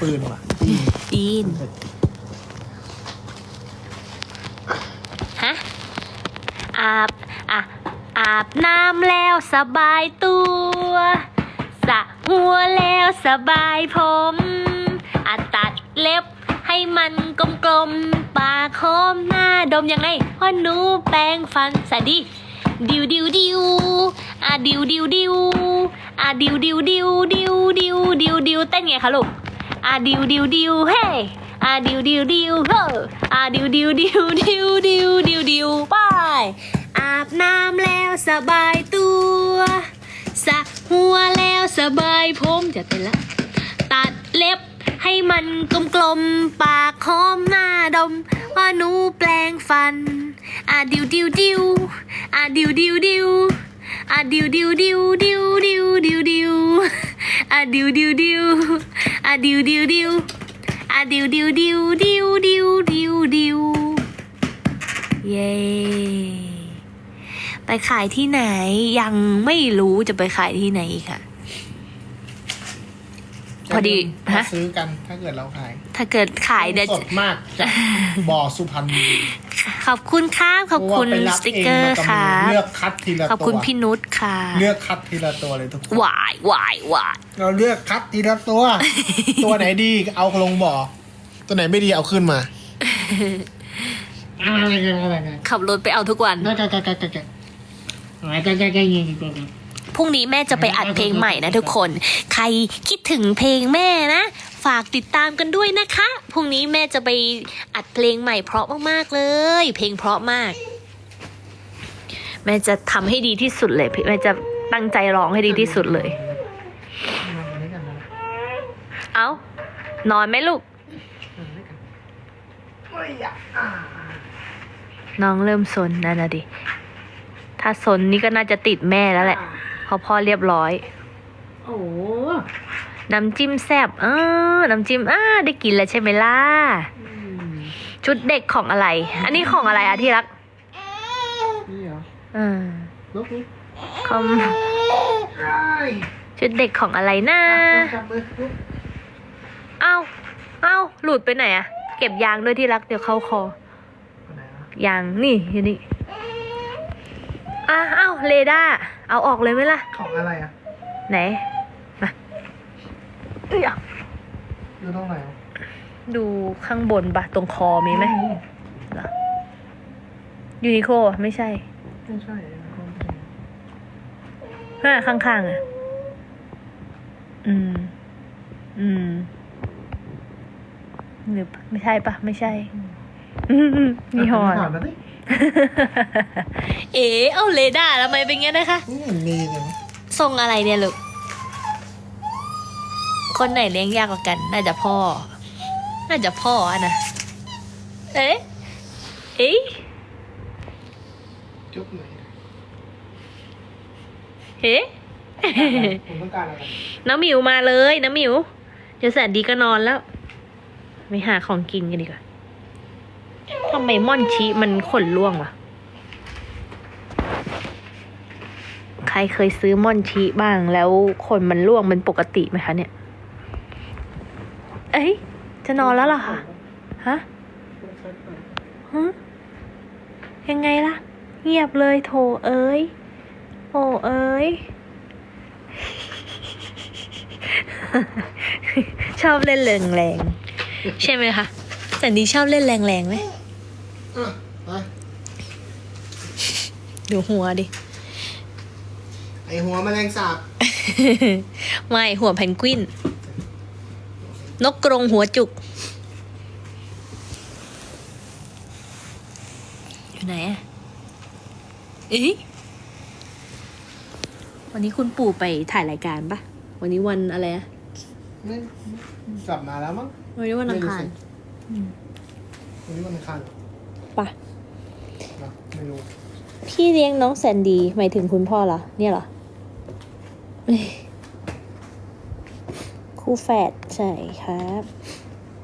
ปืนว่ะตีนปีนฮะอาบอะอาบน้ำแล้วสบายตัวสระหัวแล้วสบายผมอาตัดเล็บให้มันกลมๆ ปากหอมหน้าดมยังไงพ่อหนูแปรงฟันสวัสดีดิวดิวดิวอะดิวดิวดิวอะดิวดิวดิวดิวดิวดิวดิวเต้นไงคะลูก อะดิวดิวดิวเฮ้อะดิวดิวดิวเฮ้อะดิวดิวดิวดิวดิวดิวดิวไปอาบน้ำแล้วสบายตัวสระหัวแล้วสบายผมจะเต้นละตัดเล็บให้มันกลมๆ ปากหอมหน้าดมว่าหนูแปลงฟันอะดิวดิวดิวอะดิวดิวดิวอะดิวดิวดิวดิวดิวดิวดิวอะดิวดิวดิว อะดิวดิวดิวอะดิวดิวดิวดิวดิวดิวดิวเย้ไปขายที่ไหนยังไม่รู้จะไปขายที่ไหนอีกค่ะ พอดีฮะฮะซื้อกันถ้าเกิดเราขาย ถ้าเกิดขายเดี๋ยวสดมากจากบ่อสุพรรณบุรีขอบคุณครับขอบคุณเพราะว่าไปรับสติกเกอร์งมากับค่ะมือเลือกคัดทีละขอบคุณตัวพี่นุชค่ะ เลือกคัดทีละตัวเลยทุกคนหวายหวายหวายเราเลือกคัดทีละตัว ตัวไหนดีเอาลงบ่อ ตัวไหนไม่ดีเอาขึ้นมาขับรถไปเอาทุกวันพ รุ่งนี้แม่จะไปอัดเพลงใหม่นะทุกคน ใครคิดถึงเพลงแม่นะ ฝากติดตามกันด้วยนะคะ พรุ่งนี้แม่จะไปอัดเพลงใหม่เพราะมากๆเลย เพลงเพราะมาก แม่จะทำให้ดีที่สุดเลย แม่จะตั้งใจร้องให้ดีที่สุดเลย เอานอนไหมลูก น้องเริ่มซนนั่นนะดิ ถ้าซนนี่ก็น่าจะติดแม่แล้วแหละ พราะพ่อเรียบร้อย โอ้น้ำจิ้มแซ่บเออน้ำจิ้มอ่าได้กินแล้วใช่ไหมล่ะชุดเด็กของอะไร อันนี้ของอะไรอะที่รักนี่เหรออ่าลุกลุกคอมชุดเด็กของอะไรนะจับมือลุกเอ้าเอ้าหลุดไปไหนอะเก็บยางด้วยที่รักเดี๋ยวเข้าคอคนไหนวะยางนี่อยู่นี่ อะเอ้าเรดาร์เอาออกเลยไหมล่ะ ของอะไรอะ ไหน มาเอ้ยอยู่ตรงไหนวะดูข้างบนปะตรงคอมีไหมเหรอยูนิโคไม่ใช่ไม่ใช่น่าข้างๆอะ อืม อืมหรือไม่ใช่ปะไม่ใช่ อืมมีหอถนอดมาดิ เอ๋เอาเรดาร์ทำไมเป็นงี้นะคะนี่มันมีเลยวะทรงอะไรเนี่ยลูก คนไหนเลี้ยงยากกว่ากัน น่าจะพ่อ น่าจะพ่ออะนะ เอ๊ะ เอ๊ะจุ๊บหน่อยเฮ้ผมต้องการอะไรน้ำหมิวมาเลย น้ำหมิว เดี๋ยวแสนดีก็นอนแล้ว ไปหาของกินกันดีกว่า ทำไมม่อนชีมันขนร่วงวะ ใครเคยซื้อม่อนชีบ้างแล้วขนมันร่วงเป็นปกติไหมคะเนี่ย เอ้ย จะนอนแล้วเหรอคะ ฮะฮะยังไงล่ะ เงียบเลยโถเอ้ย โอ้เอ้ย ชอบเล่นแรงๆใช่ไหมคะแต่นี้ชอบเล่นแรงๆไหม อะไปดูหัวดิ ไอหัวแมลงสาบไม่หัวเพนกวิน นกกรงหัวจุก อยู่ไหนอะเอ๊ะวันนี้คุณปู่ไปถ่ายรายการปะวันนี้วันอะไรอะไม่กลับมาแล้วมั้งวันนี้วันอังคารวันนี้วันอังคารเหรอ ปะเนอะไม่รู้พี่เลี้ยงน้องแซนดีหมายถึงคุณพ่อเหรอ เนี่ยเหรอเอ้ยคู่แฝดใช่ครับ